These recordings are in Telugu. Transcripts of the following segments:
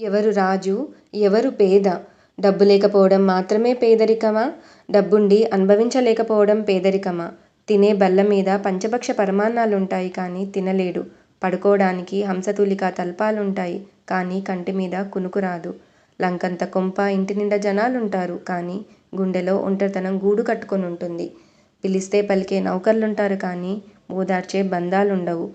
ఎవరు రాజు ఎవరు పేద? డబ్బు లేకపోవడం మాత్రమే పేదరికమా? డబ్బుండి అనుభవించలేకపోవడం పేదరికమా? తినే బల్ల మీద పంచభక్ష పరమాన్నాలుంటాయి కానీ తినలేడు. పడుకోవడానికి హంసతూలికా తల్పాలుంటాయి కానీ కంటిమీద కునుకు రాదు లంకంత కొంప ఇంటినిండా జనాలుంటారు కానీ గుండెలో ఒంటరితనం గూడు కట్టుకొని ఉంటుంది పిలిస్తే పలికే నౌకర్లుంటారు కానీ ఓదార్చే బంధాలుండవు.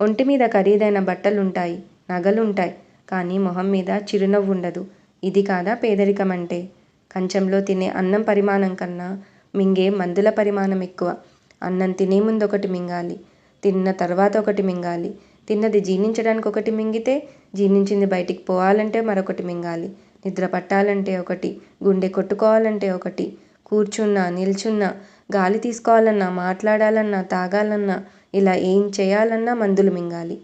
ఒంటి మీద ఖరీదైన బట్టలుంటాయి నగలుంటాయి. కానీ మొహం మీద చిరునవ్వు ఉండదు. ఇది కాదా పేదరికం అంటే కంచంలో తినే అన్నం పరిమాణం కన్నా మింగే మందుల పరిమాణం ఎక్కువ. అన్నం తినే ముందు ఒకటి మింగాలి. తిన్న తర్వాత ఒకటి మింగాలి. తిన్నది జీర్ణించడానికి ఒకటి మింగితే జీర్ణించింది బయటికి పోవాలంటే మరొకటి మింగాలి. నిద్ర పట్టాలంటే ఒకటి. గుండె కొట్టుకోవాలంటే ఒకటి. కూర్చున్నా నిల్చున్నా గాలి తీసుకోవాలన్నా మాట్లాడాలన్నా తాగాలన్నా ఇలా ఏం చేయాలన్నా మందులు మింగాలి.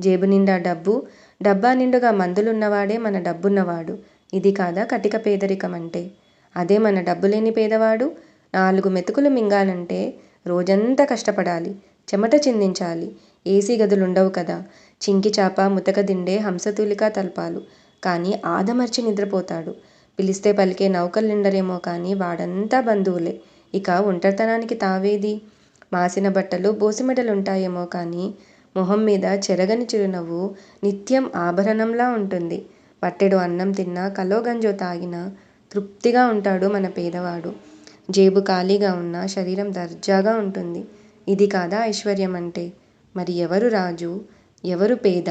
జేబు నిండా డబ్బు డబ్బా నిండుగా మందులున్నవాడే మన డబ్బున్నవాడు. ఇది కాదా కటిక పేదరికమంటే? అదే మన డబ్బు లేని పేదవాడు? నాలుగు మెతుకులు మింగాలంటే రోజంతా కష్టపడాలి చెమట చిందించాలి. ఏసీ గదులుండవు కదా. చింకిచాప ముతకదిండే హంసతూలిక తల్పాలు. కానీ ఆదమర్చి నిద్రపోతాడు. పిలిస్తే పలికే నౌకర్లుండరేమో కానీ వాడంతా బంధువులే. ఇక ఒంటరితనానికి తావేది? మాసిన బట్టలు బోసిమెడలుంటాయేమో కానీ మొహం మీద చెరగని చిరునవ్వు నిత్యం ఆభరణంలా ఉంటుంది. పట్టెడు అన్నం తిన్నా కలో గంజో తాగినా తృప్తిగా ఉంటాడు మన పేదవాడు. జేబు ఖాళీగా ఉన్నా శరీరం దర్జాగా ఉంటుంది. ఇది కాదా ఐశ్వర్యం అంటే? మరి ఎవరు రాజు? ఎవరు పేద?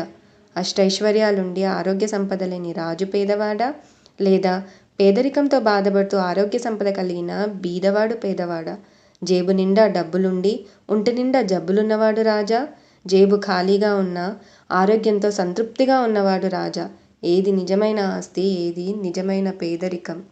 అష్టైశ్వర్యాలుండి ఆరోగ్య సంపద లేని రాజు పేదవాడా? లేదా పేదరికంతో బాధపడుతూ ఆరోగ్య సంపద కలిగిన బీదవాడు పేదవాడా? జేబు నిండా డబ్బులుండి ఒంటినిండా జబ్బులున్నవాడు రాజా? జేబు ఖాళీగా ఉన్నా ఆరోగ్యంతో సంతృప్తిగా ఉన్నవాడు రాజా. ఏది నిజమైన ఆస్తి ఏది నిజమైన పేదరికం.